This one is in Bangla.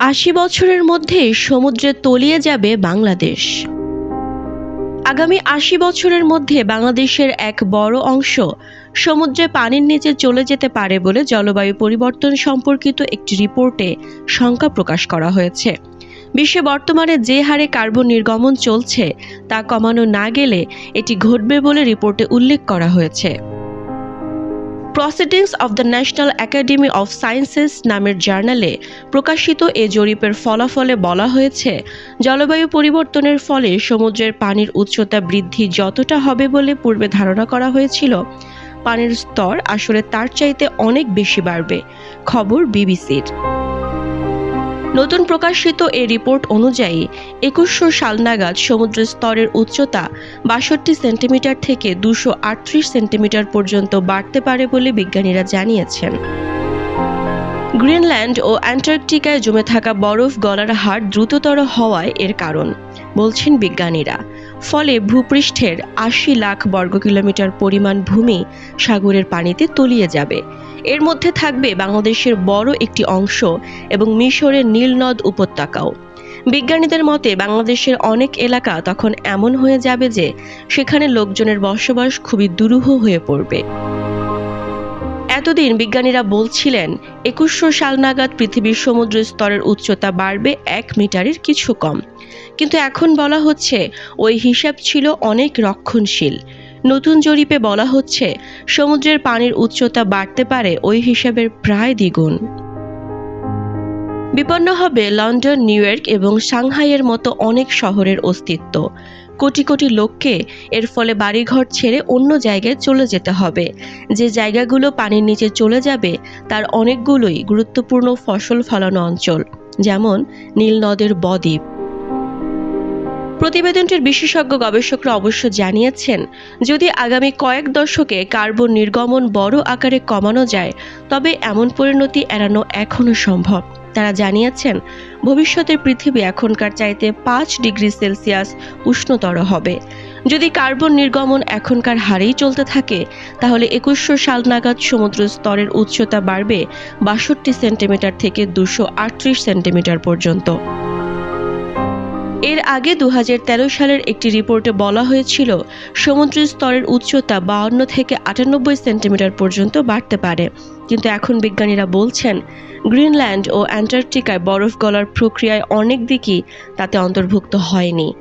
আশি বছরের মধ্যে সমুদ্রে তলিয়ে যাবে বাংলাদেশ। আগামী আশি বছরের মধ্যে বাংলাদেশের এক বড় অংশ সমুদ্রে পানির নিচে চলে যেতে পারে বলে জলবায়ু পরিবর্তন সম্পর্কিত একটি রিপোর্টে শঙ্কা প্রকাশ করা হয়েছে। বিশ্বে বর্তমানে যে হারে কার্বন নির্গমন চলছে তা কমানো না গেলে এটি ঘটবে বলে রিপোর্টে উল্লেখ করা হয়েছে। Proceedings of the National Academy of Sciences নামের জার্নালে প্রকাশিত এ জরিপের ফলাফলে বলা হয়েছে, জলবায়ু পরিবর্তনের ফলে সমুদ্রের পানির উচ্চতা বৃদ্ধি যতটা হবে বলে পূর্বে ধারণা করা হয়েছিল। পানির স্তর আসলে তার চাইতে অনেক বেশি বাড়বে। খবর বিবিসির। নতুন প্রকাশিত এই রিপোর্ট অনুযায়ী একুশশো সাল নাগাদ সমুদ্রের স্তরের উচ্চতা বাষট্টি সেন্টিমিটার থেকে দুশো আটত্রিশ সেন্টিমিটার পর্যন্ত বাড়তে পারে বলে বিজ্ঞানীরা জানিয়েছেন। গ্রিনল্যান্ড ও অ্যান্টার্কটিকায় জমে থাকা বরফ গলার হার দ্রুততর হওয়ায় এর কারণ, বলছেন বিজ্ঞানীরা। ফলে ভূপৃষ্ঠের আশি লাখ বর্গ কিলোমিটার পরিমাণ ভূমি সাগরের পানিতে তলিয়ে যাবে। এর মধ্যে থাকবে বাংলাদেশের বড় একটি অংশ এবং মিশরের নীলনদ উপত্যকাও। বিজ্ঞানীদের মতে, বাংলাদেশের অনেক এলাকা তখন এমন হয়ে যাবে যে, সেখানে লোকজনের বসবাস খুবই দুরূহ হয়ে পড়বে। এতদিন বিজ্ঞানীরা বলছিলেন, একুশশো সাল নাগাদ পৃথিবীর সমুদ্র স্তরের উচ্চতা বাড়বে এক মিটারের কিছু কম। কিন্তু এখন বলা হচ্ছে, ওই হিসাব ছিল অনেক রক্ষণশীল। নতুন জরিপে বলা হচ্ছে, সমুদ্রের পানির উচ্চতা বাড়তে পারে ওই হিসাবের প্রায় দ্বিগুণ। বিপন্ন হবে লন্ডন, নিউ ইয়র্ক এবং সাংহাইয়ের মতো অনেক শহরের অস্তিত্ব। কোটি কোটি লোককে এর ফলে বাড়িঘর ছেড়ে অন্য জায়গায় চলে যেতে হবে। যে জায়গাগুলো পানির নিচে চলে যাবে, তার অনেকগুলোই গুরুত্বপূর্ণ ফসল ফলানো অঞ্চল, যেমন নীল নদের বদ্বীপ। প্রতিবেদনটির বিশেষজ্ঞ গবেষকরা অবশ্য জানিয়েছেন, যদি আগামী কয়েক দশকে কার্বন নির্গমন বড় আকারে কমানো যায়, তবে এমন পরিণতি এড়ানো এখনও সম্ভব। তারা জানিয়েছেন, ভবিষ্যতে পৃথিবী এখনকার চাইতে পাঁচ ডিগ্রি সেলসিয়াস উষ্ণতর হবে। যদি কার্বন নির্গমন এখনকার হারেই চলতে থাকে, তাহলে একুশশো সাল নাগাদ সমুদ্র স্তরের উচ্চতা বাড়বে বাষট্টি সেন্টিমিটার থেকে দুশো সেন্টিমিটার পর্যন্ত। এর আগে দু হাজার তেরো সালের একটি রিপোর্টে বলা হয়েছিল সমুদ্র স্তরের উচ্চতা বাউন্ন থেকে আটানব্বই সেন্টিমিটার পর্যন্ত বাড়তে পারে। কিন্তু এখন বিজ্ঞানীরা বলছেন, গ্রিনল্যান্ড ও অ্যান্টার্কটিকায় বরফ গলার প্রক্রিয়ায় অনেক দিকই তাতে অন্তর্ভুক্ত হয়নি।